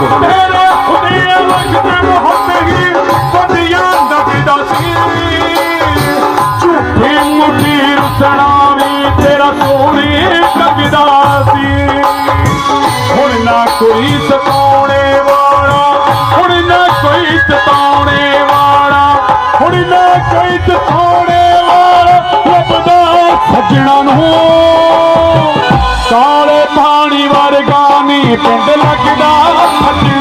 ਤੇਰਾ ਖੁਦੀਆ ਸੀ ਹੁਣ ਨਾ ਕੋਈ ਸਤਾਉਣੇ ਵਾਲਾ ਹੁਣ ਨਾ ਕੋਈ ਸਤਾਉਣੇ ਵਾਲਾ ਹੁਣ ਨਾ ਕੋਈ ਸਤਾਉਣੇ ਵਾਲਾ ਸੱਜਣਾ ਨੂੰ ਪਿੰਡ ਲੱਗਦਾ ਫੱਟੇ